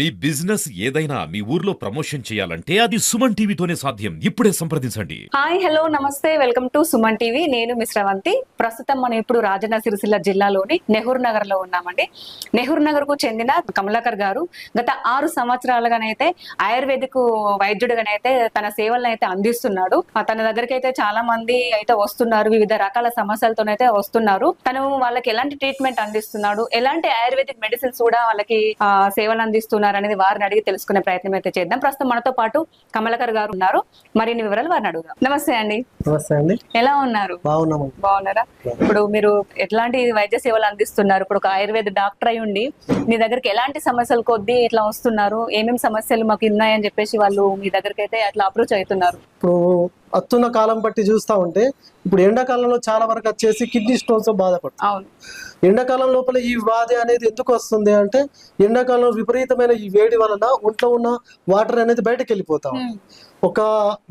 మీ business ఏదైనా మీ ఊర్లో promotion చేయాలంటే అది సుమన్ టీవీతోనే సాధ్యం. ఇప్పుడే సంప్రదించండి. Hi hello namaste. Welcome to Suman TV. నేను మిశ్రవంతి ప్రస్తుతం మనం ఇప్పుడు రాజన్న సిరిసిల్ల జిల్లాలోని నెహ్రూ నగర్లో ఉన్నామండి. నెహ్రూ నగర్కు చెందిన కమలాకర్ గారు గత ఆరు సంవత్సరాలుగానైతే ఆయుర్వేదిక్ వైద్యుడిగానైతే తన సేవలను అయితే అందిస్తున్నాడు. తన దగ్గరికి అయితే చాలా మంది అయితే వస్తున్నారు. వివిధ రకాల సమస్యలతోనైతే వస్తున్నారు. తను వాళ్ళకి ఎలాంటి ట్రీట్మెంట్ అందిస్తున్నాడు? ఎలాంటి ఆయుర్వేదిక్ మెడిసిన్స్ కూడా వాళ్ళకి సేవలు అందిస్తున్నారు అనేది వారిని అడిగి తెలుసుకునే ప్రయత్నం అయితే చేద్దాం. ప్రస్తుతం మనతో పాటు కమలాకర్ గారు ఉన్నారు. మరిన్ని వివరాలు వారిని అడుగుదాం. నమస్తే అండి. నమస్తే అండి. ఎలా ఉన్నారు? బాగున్నారా? ఇప్పుడు మీరు ఎట్లాంటి వైద్య సేవలు అందిస్తున్నారు? ఇప్పుడు ఒక ఆయుర్వేద డాక్టర్ అయి ఉండి మీ దగ్గరికి ఎలాంటి సమస్యలు కొద్దీ ఇట్లా వస్తున్నారు? ఏమేమి సమస్యలు మాకు ఉన్నాయని చెప్పేసి వాళ్ళు మీ దగ్గరికి అయితే అట్లా అప్రోచ్ అవుతున్నారు? ఇప్పుడు వస్తున్న కాలం బట్టి చూస్తా ఉంటే ఇప్పుడు ఎండాకాలంలో చాలా వరకు వచ్చేసి కిడ్నీ స్టోన్స్ బాధపడుతుంది ఎండాకాలం లోపల ఈ వ్యాధి అనేది ఎందుకు వస్తుంది అంటే ఎండాకాలంలో విపరీతమైన ఈ వేడి వలన ఒంట్లో ఉన్న వాటర్ అనేది బయటకు వెళ్ళిపోతాం ఒక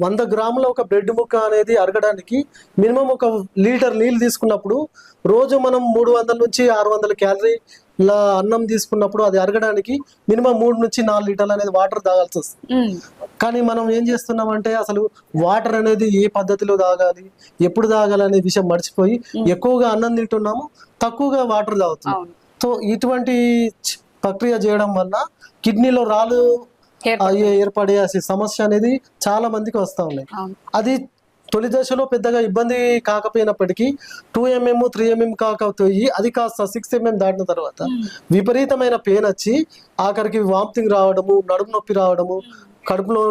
వంద గ్రాముల ఒక బ్రెడ్ ముక్క అనేది అరగడానికి మినిమం ఒక లీటర్ నీళ్ళు తీసుకున్నప్పుడు రోజు మనం మూడు వందల నుంచి ఆరు వందల క్యాలరీ ఇలా అన్నం తీసుకున్నప్పుడు అది అరగడానికి మినిమం మూడు నుంచి నాలుగు లీటర్లు అనేది వాటర్ తాగాల్సి వస్తుంది. కానీ మనం ఏం చేస్తున్నామంటే అసలు వాటర్ అనేది ఏ పద్ధతిలో తాగాలి ఎప్పుడు తాగాలి అనే విషయం మర్చిపోయి ఎక్కువగా అన్నం తింటున్నాము తక్కువగా వాటర్ తాగుతున్నాం అవును. సో ఇటువంటి ప్రక్రియ చేయడం వల్ల కిడ్నీలో రాళ్ళు ఏర్పడే సమస్య అనేది చాలా మందికి వస్తూ ఉన్నాయి. అది తొలి దశలో పెద్దగా ఇబ్బంది కాకపోయినప్పటికీ టూ ఎంఎం త్రీ ఎంఎం కాకపోయి అది కాస్త సిక్స్ ఎంఎం దాటిన తర్వాత విపరీతమైన పెయిన్ వచ్చి ఆఖరికి వామిటింగ్ రావడము నడుము నొప్పి రావడము కడుపులో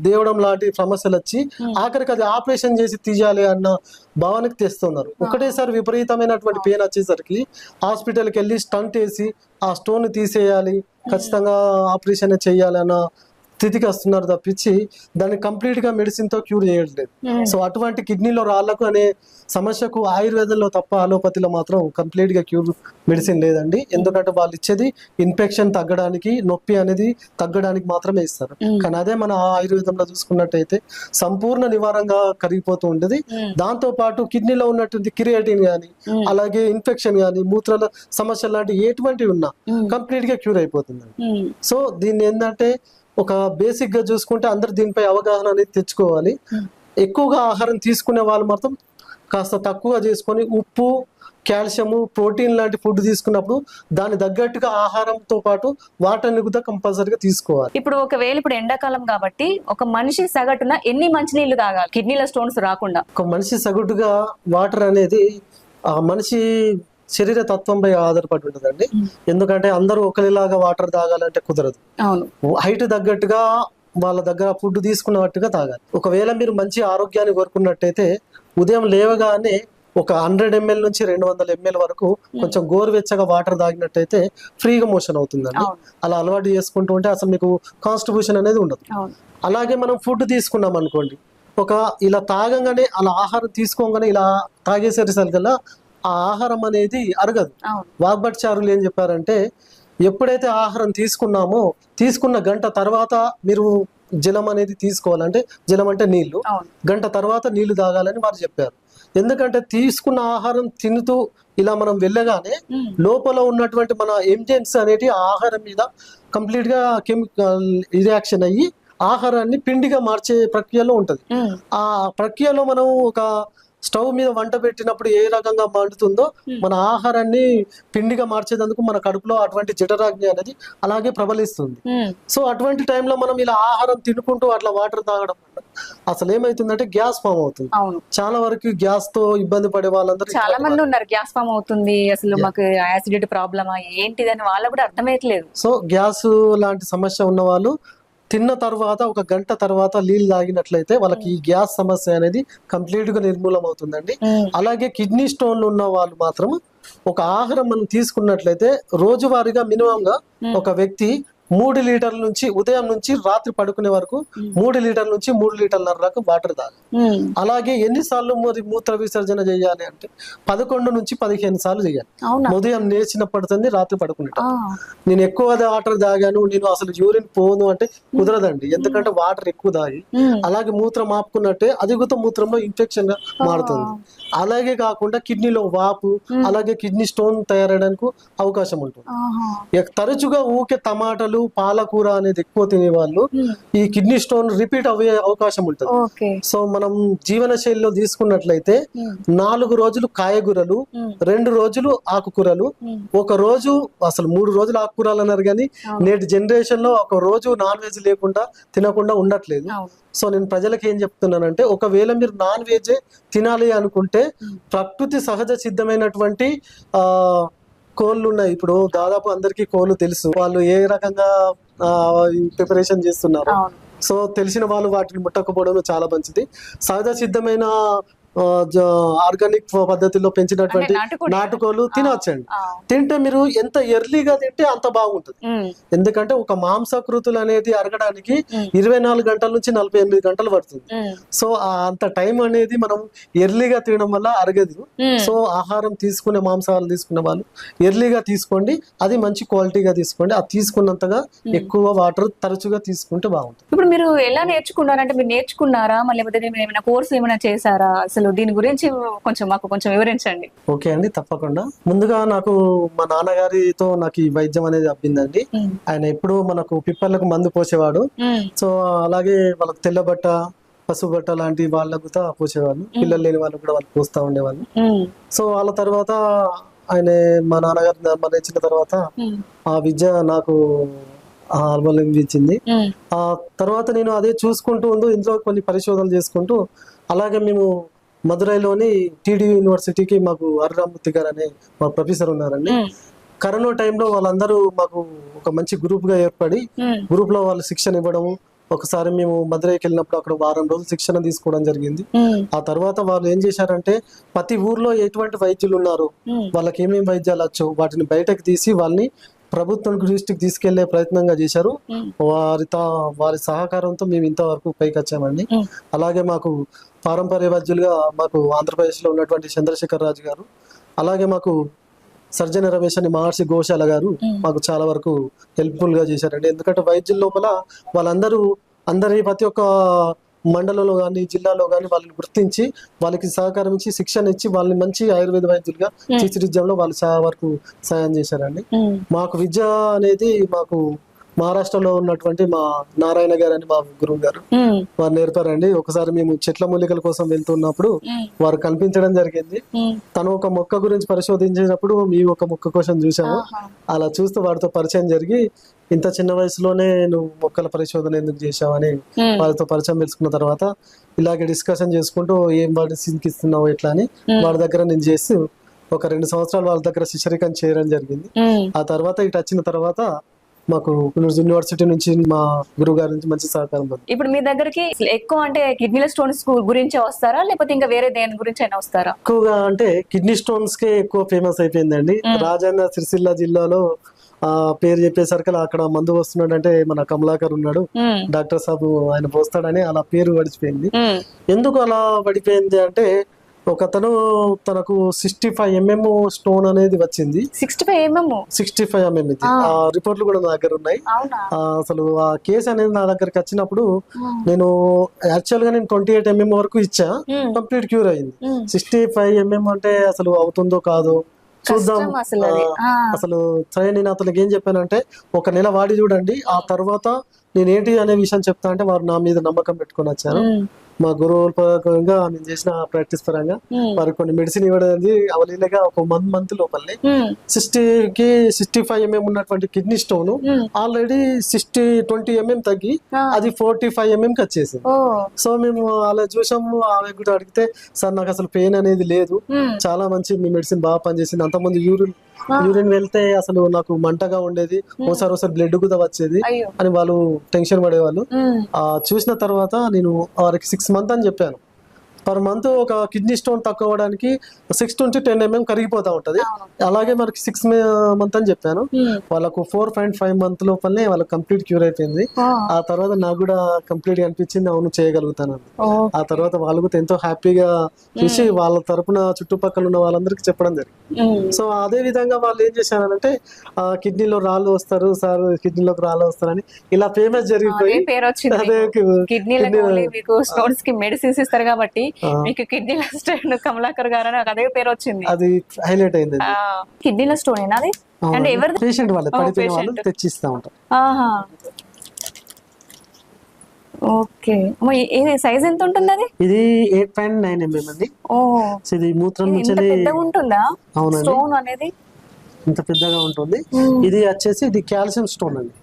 దేవడం లాంటి సమస్యలు వచ్చి ఆఖరికి అది ఆపరేషన్ చేసి తీయాలి అన్న భావనకి తెస్తున్నారు. ఒకటేసారి విపరీతమైనటువంటి పెయిన్ వచ్చేసరికి హాస్పిటల్కి వెళ్ళి స్టంట్ వేసి ఆ స్టోన్ తీసేయాలి ఖచ్చితంగా ఆపరేషన్ చేయాలి అన్న స్థితికి వస్తున్నారు తప్పించి దాన్ని కంప్లీట్గా మెడిసిన్తో క్యూర్ చేయట్లేదు. సో అటువంటి కిడ్నీలో రాళ్ళకు అనే సమస్యకు ఆయుర్వేదంలో తప్ప అలోపతిలో మాత్రం కంప్లీట్గా క్యూర్ మెడిసిన్ లేదండి. ఎందుకంటే వాళ్ళు ఇచ్చేది ఇన్ఫెక్షన్ తగ్గడానికి నొప్పి అనేది తగ్గడానికి మాత్రమే ఇస్తారు. ఉమ్, కానీ అదే మన ఆయుర్వేదంలో చూసుకున్నట్టయితే సంపూర్ణ నివారంగా కరిగిపోతూ ఉంటుంది ఉమ్, దాంతో పాటు కిడ్నీలో ఉన్నటువంటి క్రియేటిన్ కానీ ఉమ్, అలాగే ఇన్ఫెక్షన్ కానీ మూత్రాల సమస్యలు లాంటివి ఎటువంటివి ఉన్నా కంప్లీట్గా క్యూర్ అయిపోతుంది సో దీన్ని ఏంటంటే ఒక బేసిక్గా చూసుకుంటే అందరు దీనిపై అవగాహన అనేది తెచ్చుకోవాలి. Hmm. ఎక్కువగా ఆహారం తీసుకునే వాళ్ళు మాత్రం కాస్త తక్కువగా చేసుకొని ఉప్పు కాల్షియము ప్రోటీన్ లాంటి ఫుడ్ తీసుకున్నప్పుడు దాని తగ్గట్టుగా ఆహారంతో పాటు వాటర్ని కూడా కంపల్సరీగా తీసుకోవాలి. ఇప్పుడు ఒకవేళ ఇప్పుడు ఎండాకాలం కాబట్టి ఒక మనిషి సగటున ఎన్ని మంచినీళ్ళు తాగాలి? కిడ్నీల స్టోన్స్ రాకుండా. ఒక మనిషి సగటుగా వాటర్ అనేది ఆ మనిషి శరీర తత్వంపై ఆధారపడి ఉంటుందండి. ఎందుకంటే అందరూ ఒకరిలాగా వాటర్ తాగాలంటే కుదరదు. హైట్ తగ్గట్టుగా వాళ్ళ దగ్గర ఫుడ్ తీసుకున్నట్టుగా తాగాలి. ఒకవేళ మీరు మంచి ఆరోగ్యాన్ని కోరుకున్నట్టయితే ఉదయం లేవగానే ఒక హండ్రెడ్ ఎంఎల్ నుంచి రెండు వందల ఎంఎల్ వరకు కొంచెం గోరువెచ్చగా వాటర్ తాగినట్టయితే ఫ్రీగా మోషన్ అవుతుందండి. అలా అలవాటు చేసుకుంటూ ఉంటే అసలు మీకు కాన్స్టిబ్యూషన్ అనేది ఉండదు. అలాగే మనం ఫుడ్ తీసుకున్నాం అనుకోండి. ఒక ఇలా తాగంగానే అలా ఆహారం తీసుకోగానే ఇలా తాగేసరిసరికల్లా ఆ ఆహారం అనేది అరగదు. వాగ్భట్చారులు ఏం చెప్పారంటే ఎప్పుడైతే ఆహారం తీసుకున్నామో తీసుకున్న గంట తర్వాత మీరు జలం అనేది తీసుకోవాలంటే జలం అంటే నీళ్ళు గంట తర్వాత నీళ్ళు తాగాలని వారు చెప్పారు. ఎందుకంటే తీసుకున్న ఆహారం తినుతూ ఇలా మనం వెళ్ళగానే లోపల ఉన్నటువంటి మన ఎంజైమ్స్ అనేటి ఆహారం మీద కంప్లీట్గా కెమికల్ రియాక్షన్ అయ్యి ఆహారాన్ని పిండిగా మార్చే ప్రక్రియలో ఉంటది. ఆ ప్రక్రియలో మనం ఒక స్టవ్ మీద వంట పెట్టినప్పుడు ఏ రకంగా మండుతుందో. మన ఆహారాన్ని పిండిగా మార్చేందుకు మన కడుపులో అటువంటి జఠరాగ్ని అనేది అలాగే ప్రబలిస్తుంది. సో అటువంటి టైంలో మనం ఇలా ఆహారం తినుకుంటూ అట్లా వాటర్ తాగడం అసలు ఏమైతుందంటే గ్యాస్ ఫామ్ అవుతుంది. చాలా వరకు గ్యాస్తో ఇబ్బంది పడే వాళ్ళందరూ చాలా మంది ఉన్నారు. గ్యాస్ ఫామ్ అవుతుంది అసలు మాకు యాసిడిటీ ప్రాబ్లమా ఏంటిదని వాళ్ళకు కూడా అర్థమయ్యట్లేదు. సో గ్యాస్ లాంటి సమస్య ఉన్న వాళ్ళు తిన్న తర్వాత ఒక గంట తర్వాత నీళ్ళు తాగినట్లయితే వాళ్ళకి ఈ గ్యాస్ సమస్య అనేది కంప్లీట్గా నిర్మూలం అవుతుందండి అలాగే కిడ్నీ స్టోన్ ఉన్న వాళ్ళు మాత్రం ఒక ఆహారం మనం తీసుకున్నట్లయితే రోజువారీగా మినిమం గా Hmm. ఒక వ్యక్తి మూడు లీటర్ల నుంచి ఉదయం నుంచి రాత్రి పడుకునే వరకు. మూడు లీటర్ల నుంచి మూడు లీటర్ల వరకు వాటర్ తాగాలి. అలాగే ఎన్నిసార్లు మరి మూత్ర విసర్జన చేయాలి అంటే పదకొండు నుంచి పదిహేను సార్లు చేయాలి. ఉదయం లేచినప్పటితుంది రాత్రి పడుకునేట ఆ, నేను ఎక్కువ వాటర్ తాగాను నేను అసలు యూరిన్ పోను అంటే కుదరదండి. ఎందుకంటే వాటర్ ఎక్కువ తాగి. అలాగే మూత్రం ఆపుకున్నట్టే అధిగత మూత్రంలో ఇన్ఫెక్షన్గా మారుతుంది. అలాగే కాకుండా కిడ్నీలో వాపు. అలాగే కిడ్నీ స్టోన్ తయారయ్యడానికి అవకాశం ఉంటుంది. తరచుగా ఊకే టమాటాలు ఆకుకూరలు పాలకూర అనేది ఎక్కువ తినేవాళ్ళు. ఈ కిడ్నీ స్టోన్ రిపీట్ అయ్యే అవకాశం ఉంటుంది. సో మనం జీవన శైలిలో తీసుకున్నట్లయితే నాలుగు రోజులు కాయగూరలు రెండు రోజులు ఆకుకూరలు ఒక రోజు అసలు మూడు రోజులు ఆకుకూరలు అన్నారు కానీ నేటి జనరేషన్లో ఒక రోజు నాన్ వెజ్ లేకుండా తినకుండా ఉండట్లేదు. సో నేను ప్రజలకు ఏం చెప్తున్నానంటే ఒకవేళ మీరు నాన్ వెజ్ తినాలి అనుకుంటే ప్రకృతి సహజ సిద్ధమైనటువంటి ఆ కోళ్ళు ఉన్నాయి ఇప్పుడు దాదాపు అందరికీ కోళ్ళు తెలుసు. వాళ్ళు ఏ రకంగా ప్రిపరేషన్ చేస్తున్నారు. సో తెలిసిన వాళ్ళు వాటిని ముట్టకపోవడం చాలా మంచిది. సహజ సిద్ధమైన ఆర్గానిక్ పద్ధతిలో పెంచినటువంటి తినవచ్చండి ఆ. తింటే మీరు ఎంత ఎర్లీగా తింటే అంత బాగుంటుంది. ఎందుకంటే ఒక మాంసకృతులు అనేది అరగడానికి. ఇరవై నాలుగు గంటల నుంచి నలభై ఎనిమిది గంటలు పడుతుంది. సో అంత టైం అనేది మనం ఎర్లీగా తినడం వల్ల అరగదు. సో ఆహారం తీసుకునే మాంసాహారం తీసుకునే వాళ్ళు ఎర్లీగా తీసుకోండి. అది మంచి క్వాలిటీగా తీసుకోండి. అది తీసుకున్నంతగా ఎక్కువ వాటర్ తరచుగా తీసుకుంటే బాగుంటుంది. ఇప్పుడు మీరు ఎలా నేర్చుకున్నారంటే మీరు నేర్చుకున్నారా? మళ్ళీ ఏమైనా కోర్సు ఏమైనా చేశారా? అసలు దీని గురించి కొంచెం మాకు కొంచెం వివరించండి. ఓకే అండి తప్పకుండా. ముందుగా నాకు మా నాన్నగారితో నాకు ఈ వైద్యం అనేది అబ్బిందండి. ఆయన ఎప్పుడూ మనకు పిప్పర్లకు మందు పోసేవాడు. సో అలాగే వాళ్ళకి తెల్ల బట్ట పసుపు బట్ట లాంటి వాళ్ళకు కూడా పోసేవాళ్ళు. పిల్లలు లేని వాళ్ళు కూడా వాళ్ళు పోస్తా ఉండేవాళ్ళు. సో వాళ్ళ తర్వాత ఆయన మా నాన్నగారు మరణించిన తర్వాత ఆ విద్య నాకు అవలంబించింది ఆ తర్వాత నేను అదే చూసుకుంటూ ఉంటూ ఇందులో కొన్ని పరిశోధనలు చేసుకుంటూ అలాగే మేము మదురైలోని టీడీ యూనివర్సిటీకి మాకు హరిరామూర్తి గారు అనే మా ప్రొఫెసర్ ఉన్నారండి. కరోనా టైంలో వాళ్ళందరూ మాకు ఒక మంచి గ్రూప్గా ఏర్పడి గ్రూప్లో వాళ్ళు శిక్షణ ఇవ్వడం ఒకసారి మేము మదురైకి వెళ్ళినప్పుడు అక్కడ వారం రోజులు శిక్షణ తీసుకోవడం జరిగింది. ఆ తర్వాత వాళ్ళు ఏం చేశారంటే ప్రతి ఊర్లో ఎటువంటి వైద్యులు ఉన్నారు వాళ్ళకి ఏమేమి వైద్యాలు వచ్చు వాటిని బయటకు తీసి వాళ్ళని ప్రభుత్వం దృష్టికి తీసుకెళ్ళే ప్రయత్నంగా చేశారు. ఉమ్, వారి సహకారంతో మేము ఇంతవరకు పైకి వచ్చామండి. అలాగే మాకు పారంపర్య వైద్యులుగా మాకు ఆంధ్రప్రదేశ్లో ఉన్నటువంటి చంద్రశేఖర్ రాజు గారు అలాగే మాకు సర్జన రమేష్ అని మహర్షి గోశాల గారు. మాకు చాలా వరకు హెల్ప్ఫుల్గా చేశారండి. ఎందుకంటే వైద్యుల లోపల వాళ్ళందరూ అందరి ప్రతి ఒక్క మండలంలో కానీ జిల్లాలో కానీ వాళ్ళని గుర్తించి వాళ్ళకి సహకారం ఇచ్చి శిక్షణ ఇచ్చి వాళ్ళని మంచి ఆయుర్వేద వైద్యులుగా తీర్చిదిద్దడంలో వాళ్ళు చాలా వరకు సాయం చేశారండి. మాకు విద్య అనేది మాకు మహారాష్ట్రలో ఉన్నటువంటి మా నారాయణ గారు అని మా గురువు గారు. వారు నేర్పారండి. ఒకసారి మేము చెట్ల మూలికల కోసం వెళ్తున్నప్పుడు వారు కనిపించడం జరిగింది. తను ఒక మొక్క గురించి పరిశోధించినప్పుడు మేము ఒక మొక్క కోసం చూసాము. అలా చూస్తూ వారితో పరిచయం జరిగి ఇంత చిన్న వయసులోనే నువ్వు మొక్కల పరిశోధన ఎందుకు చేశావని ఉమ్, వారితో పరిచయం తెలుసుకున్న తర్వాత ఇలాగే డిస్కషన్ చేసుకుంటూ ఏం వాడి ఇస్తున్నావు ఎట్లా అని. వాడి దగ్గర నేను చేసి ఒక రెండు సంవత్సరాలు వాళ్ళ దగ్గర శిష్యరికం చేయడం జరిగింది. ఆ తర్వాత ఇటు వచ్చిన తర్వాత మాకు యూనివర్సిటీ నుంచి మా గురువు గారి నుంచి మంచి సహకారం ఇప్పుడు మీ దగ్గరికి ఎక్కువ అంటే కిడ్నీల స్టోన్స్ గురించే వస్తారా? లేకపోతే ఇంకా వేరే దేని గురించి అయినా వస్తారా? ఎక్కువగా అంటే కిడ్నీ స్టోన్స్ కే ఎక్కువ ఫేమస్ అయిపోయిందండి. రాజన్న సిరిసిల్ల జిల్లాలో ఆ పేరు చెప్పేసరికి అక్కడ మందు వస్తున్నాడంటే మన కమలాకర్ ఉన్నాడు. డాక్టర్ సాబు ఆయన పోస్తాడని అలా పేరు పడిచిపోయింది ఎందుకు అలా పడిపోయింది అంటే ఒకతను తనకు సిక్స్టీ ఫైవ్ ఎంఎం స్టోన్ అనేది వచ్చింది. Sixty five MM sixty five MM ఇది. ఆ. రిపోర్ట్లు కూడా నా దగ్గర ఉన్నాయి. అసలు ఆ కేసు అనేది నా దగ్గరికి వచ్చినప్పుడు నేను యాక్చువల్గా నేను ట్వంటీ ఎయిట్ ఎంఎం వరకు ఇచ్చా. కంప్లీట్ క్యూర్ అయింది. సిక్స్టీ ఫైవ్ ఎంఎం అంటే అసలు అవుతుందో కాదో చూద్దాం. అసలు సరే నేను అతనికి ఏం చెప్పానంటే ఒక నెల వాడి చూడండి ఆ తర్వాత నేనేంటి అనే విషయం చెప్తా అంటే వారు నా మీద నమ్మకం పెట్టుకొని వచ్చారు. మా గురువుల పరంగా నేను చేసిన ప్రాక్టీస్ పరంగా వారికి కొన్ని మెడిసిన్ ఇవ్వడం అనేది అవలీలగా ఒక వన్ మంత్ లోపలనే సిక్స్టీకి సిక్స్టీ ఫైవ్ ఎంఎం ఉన్నటువంటి kidney stone. Already sixty twenty MM తగ్గి. అది ఫోర్టీ ఫైవ్ ఎంఎం కి వచ్చేసింది. సో మేము అలా చూసాము ఆమె కూడా అడిగితే సార్ నాకు అసలు పెయిన్ అనేది లేదు. చాలా మంచి మీ మెడిసిన్ బాగా పనిచేసింది. అంతకుముందు యూరిన్ యూరిన్ వెళ్తే అసలు నాకు మంటగా ఉండేది. ఒకసారి ఒకసారి బ్లడ్ కూడా వచ్చేది. అని వాళ్ళు టెన్షన్ పడేవాళ్ళు. చూసిన తర్వాత నేను వారికి సిక్స్ మంత్ అని చెప్పాను. పర్ మంత్ ఒక కిడ్నీ స్టోన్ తక్కువ అవ్వడానికి సిక్స్ ట్వంటీ టెన్ ఎంఎం కరిగిపోతా ఉంటది. అలాగే మనకి సిక్స్ మంత్ అని చెప్పాను. వాళ్ళకు ఫోర్ పాయింట్ ఫైవ్ మంత్ లోపలనే వాళ్ళకి కంప్లీట్ క్యూర్ అయిపోయింది. ఆ, తర్వాత నాకు కూడా కంప్లీట్ అనిపించింది అవును చేయగలుగుతాను ఆ తర్వాత వాళ్ళు కూడా ఎంతో హ్యాపీగా చూసి వాళ్ళ తరపున చుట్టుపక్కల ఉన్న వాళ్ళందరికీ చెప్పడం జరిగింది. సో అదే విధంగా వాళ్ళు ఏం చేశారంటే ఆ కిడ్నీలో రాళ్ళు వస్తారు సార్ కిడ్నీలోకి రాళ్ళు వస్తారని ఇలా ఫేమస్ జరిగిపోయి అదే కి మెడిసిన్స్ ఇస్తారు కాబట్టి. మీకు కిడ్నీల స్టోన్ కమలాకర్ గారు అని నాకు అదే పేరు వచ్చింది. అది హైలైట్ అయింది కిడ్నీల స్టోన్ అది? అంటే ఎవరిది? పేషెంట్ వాళ్ళే పడిపోయిన వాళ్ళు. తెచ్చిస్తా ఉంటారు. ఓకే. ఇది సైజ్ ఎంత ఉంటుంది అది? ఇది ఎయిట్ పాయింట్ నైన్ ఎంఎం అండి. ఓ. ఇది మూత్రం నుంచి పెద్దగా ఉంటుందా? అవునండి. స్టోన్ అనేది? ఇంత పెద్దగా ఉంటుంది. ఇది వచ్చేసి ఇది కాల్షియం స్టోన్ అండి.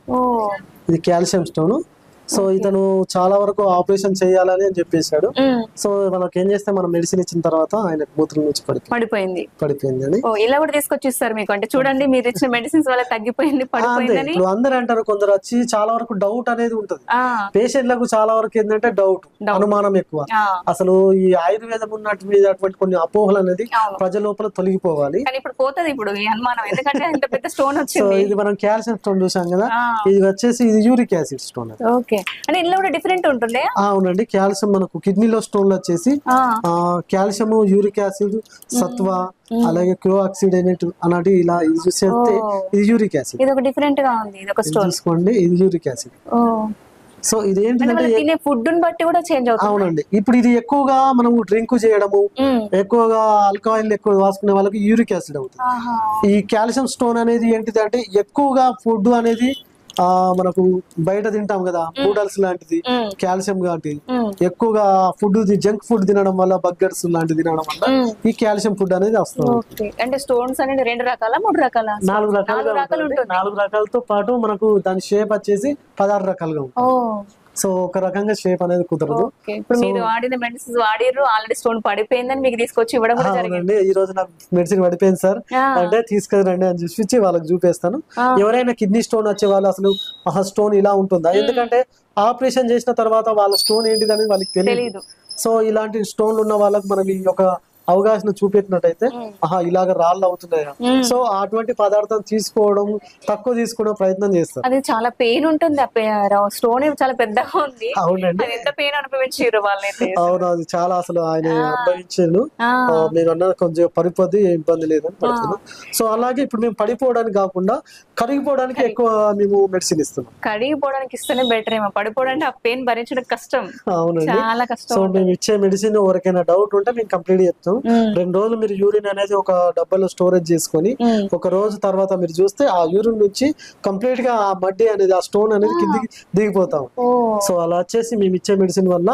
ఇది కాల్షియం స్టోన్. సో ఇతను చాలా వరకు ఆపరేషన్ చేయాలని అని చెప్పేశాడు. సో మనకి ఏం చేస్తే మనం మెడిసిన్ ఇచ్చిన తర్వాత ఆయన మూత్రం నుంచి పడి పడిపోయింది. పడిపోయింది అని. ఇలా కూడా తీసుకొచ్చి ఇస్తారు మీకు. అంటే చూడండి మీరు ఇచ్చిన మెడిసిన్స్ వల్ల తగ్గిపోయింది ఇప్పుడు అందరు అంటారు కొందరు వచ్చి చాలా వరకు డౌట్ అనేది ఉంటది. పేషెంట్లకు చాలా వరకు ఏంటంటే డౌట్ అనుమానం ఎక్కువ. అసలు ఈ ఆయుర్వేదం ఉన్నట్టు మీద అటువంటి కొన్ని అపోహలు అనేది. ప్రజల లోపల తొలగిపోవాలి. ఇప్పుడు పోతుంది ఇప్పుడు అనుమానం. ఎందుకంటే పెద్ద స్టోన్ వచ్చింది. ఇది మనం కాల్షియం స్టోన్ చూసాం కదా? ఇది వచ్చేసి ఇది యూరిక్ యాసిడ్ స్టోన్ అది. ఓకే. అంటే ఇందులో కూడా డిఫరెంట్ ఉంటుండే? అవునండి కాల్షియం మనకు కిడ్నీలో స్టోన్లు వచ్చేసి కాల్షియం యూరిక్ యాసిడ్ సత్వ అలాగే క్లోఆక్సిడేనేట్ అన్నటి ఇలా ఇది చూస్తే ఓ. ఇది యూరిక్ యాసిడ్. ఇది ఒక డిఫరెంట్గా ఉంది. ఇది ఒక స్టోన్ చూసుకోండి. ఇది యూరిక్ యాసిడ్. సో ఇది అంటే ఏంటంటే తినే ఫుడ్ బట్టి కూడా చేంజ్ అవుతుంది. అవునండి. ఇప్పుడు ఇది ఎక్కువగా మనము డ్రింక్ చేయడము ఎక్కువగా ఆల్కహాయిల్ ఎక్కువ వాసుకునే వాళ్ళకి యూరిక్ యాసిడ్ అవుతుంది. ఈ కాల్షియం స్టోన్ అనేది ఏంటిది అంటే ఎక్కువగా ఫుడ్ అనేది ఆ మనకు బయట తింటాం కదా నూడల్స్ లాంటిది కాల్షియం లాంటిది. ఎక్కువగా ఫుడ్ జంక్ ఫుడ్ తినడం వల్ల బర్గర్స్ లాంటివి తినడం వల్ల. ఈ కాల్షియం ఫుడ్ అనేది వస్తుంది. అంటే స్టోన్స్ అనేది రెండు రకాల మూడు రకాల? నాలుగు రకాలుగా నాలుగు రకాలు. నాలుగు రకాలతో పాటు మనకు దాని షేప్ వచ్చేసి పదహారు రకాలుగా ఉంటుంది. సో ఒక రకంగా షేప్ అనేది కుదరదు. ఓకే ఇప్పుడు మీరు వాడిన మెడిసిన్స్ వాడిర్రు ఆల్రెడీ స్టోన్ పడిపోయిందని మీకు తీసుకొచ్చి ఇవ్వడం కూడా జరిగింది. ఈ రోజు నాకు మెడిసిన్ పడిపోయింది సార్. ఆ, అంటే తీసుకురండి అని చూపించి వాళ్ళకి చూపిస్తాను. ఆ. ఎవరైనా కిడ్నీ స్టోన్ వచ్చే వాళ్ళు అసలు ఆహా స్టోన్ ఇలా ఉంటుందా? ఎందుకంటే ఆపరేషన్ చేసిన తర్వాత వాళ్ళ స్టోన్ ఏంటిది అనేది వాళ్ళకి తెలియదు. సో ఇలాంటి స్టోన్లు ఉన్న వాళ్ళకి మనం ఈ యొక్క అవగాహన చూపెట్టినట్టయితే. ఆహా ఇలాగ రాళ్ళు అవుతున్నాయా. సో అటువంటి పదార్థం తీసుకోవడం తక్కువ తీసుకోవడం ప్రయత్నం చేస్తారు. అది చాలా పెయిన్ ఉంటుంది. స్టోన్ చాలా పెద్దగా ఉంది. అవునండి. ఎంత పెయిన్ అనుభవించారు వాళ్ళైతే? అవును అది చాలా అసలు ఆయన అనుభవించాను మీరు అన్న కొంచెం పడిపోద్ది ఇబ్బంది లేదని పడుతున్నాం సో అలాగే ఇప్పుడు మేము పడిపోవడానికి కాకుండా కరిగిపోవడానికి ఎక్కువ మేము మెడిసిన్ ఇస్తున్నాం. కడిగిపోవడానికి ఇస్తేనే బెటర్ ఏమో. పడిపోవడానికి ఆ పెయిన్ భరించడం కష్టం. అవునండి. చాలా కష్టం సో మేము ఇచ్చే మెడిసిన్ ఎవరికైనా డౌట్ ఉంటే మేము కంప్లీట్ చెప్తాం రెండు రోజులు మీరు యూరిన్ అనేది ఒక డబ్బాలో స్టోరేజ్ చేసుకొని. ఒక రోజు తర్వాత మీరు చూస్తే ఆ యూరిన్ నుంచి కంప్లీట్గా ఆ మడ్డి అనేది ఆ స్టోన్ అనేది కిందికి దిగిపోతాం. సో అలా వచ్చేసి మేము ఇచ్చే మెడిసిన్ వల్ల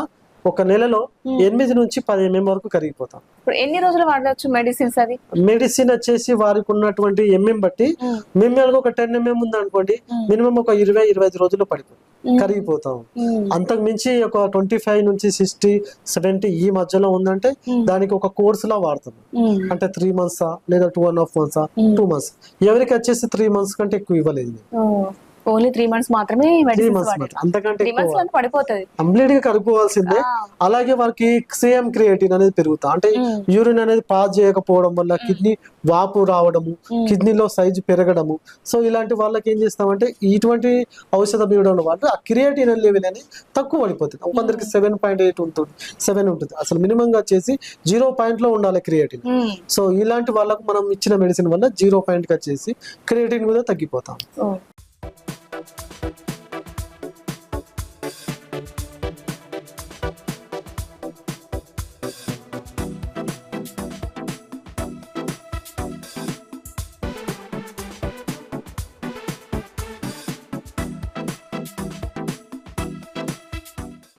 ఒక నెలలో ఎనిమిది నుంచి పది ఎంఎం వరకు కరిగిపోతాం. ఇప్పుడు ఎన్ని రోజులు వాడవచ్చు మెడిసిన్స్ అది మెడిసిన్ వచ్చేసి వారికి ఉన్నటువంటి ఎంఎం బట్టి మిమ్మల్ని ఒక టెన్ ఎంఎం ఉంది అనుకోండి. మినిమం ఒక ఇరవై ఇరవై ఐదు రోజుల్లో పడిపోతాం ఉమ్. కరిగిపోతాం అంతకు మించి ఒక ట్వంటీ ఫైవ్ నుంచి సిక్స్టీ సెవెంటీ ఈ మధ్యలో ఉందంటే. దానికి ఒక కోర్స్ లా వాడుతాం. అంటే త్రీ మంత్స్ లేదా two and half months. Two months ఎవరికి వచ్చేసి త్రీ మంత్స్ కంటే ఎక్కువ ఇవ్వలేదు ఓన్లీ త్రీ మంత్స్ మాత్రమే మెడిసిన్స్ అంతకంటే త్రీ ఎక్కువ. మంత్స్లో పడిపోతుంది. కంప్లీట్గా కరిగిపోవాల్సిందే ఆ, అలాగే వారికి సేమ్ క్రియేటిన్ అనేది పెరుగుతా. అంటే. యూరిన్ అనేది పాస్ చేయకపోవడం వల్ల కిడ్నీ వాపు రావడము. కిడ్నీలో సైజు పెరగడము. సో ఇలాంటి వాళ్ళకి ఏం చేస్తామంటే ఇటువంటి ఔషధం ఇవ్వడం వల్ల ఆ క్రియేటిన్ లెవెల్ అనేది తక్కువ పడిపోతుంది. కొందరికి సెవెన్ పాయింట్ ఎయిట్ ఉంటుంది. సెవెన్ ఉంటుంది. అసలు మినిమం గా వచ్చేసి జీరో పాయింట్లో ఉండాలి క్రియేటిన్. సో ఇలాంటి వాళ్ళకు మనం ఇచ్చిన మెడిసిన్ వల్ల జీరో పాయింట్కి వచ్చేసి క్రియేటిన్ కూడా తగ్గిపోతాం.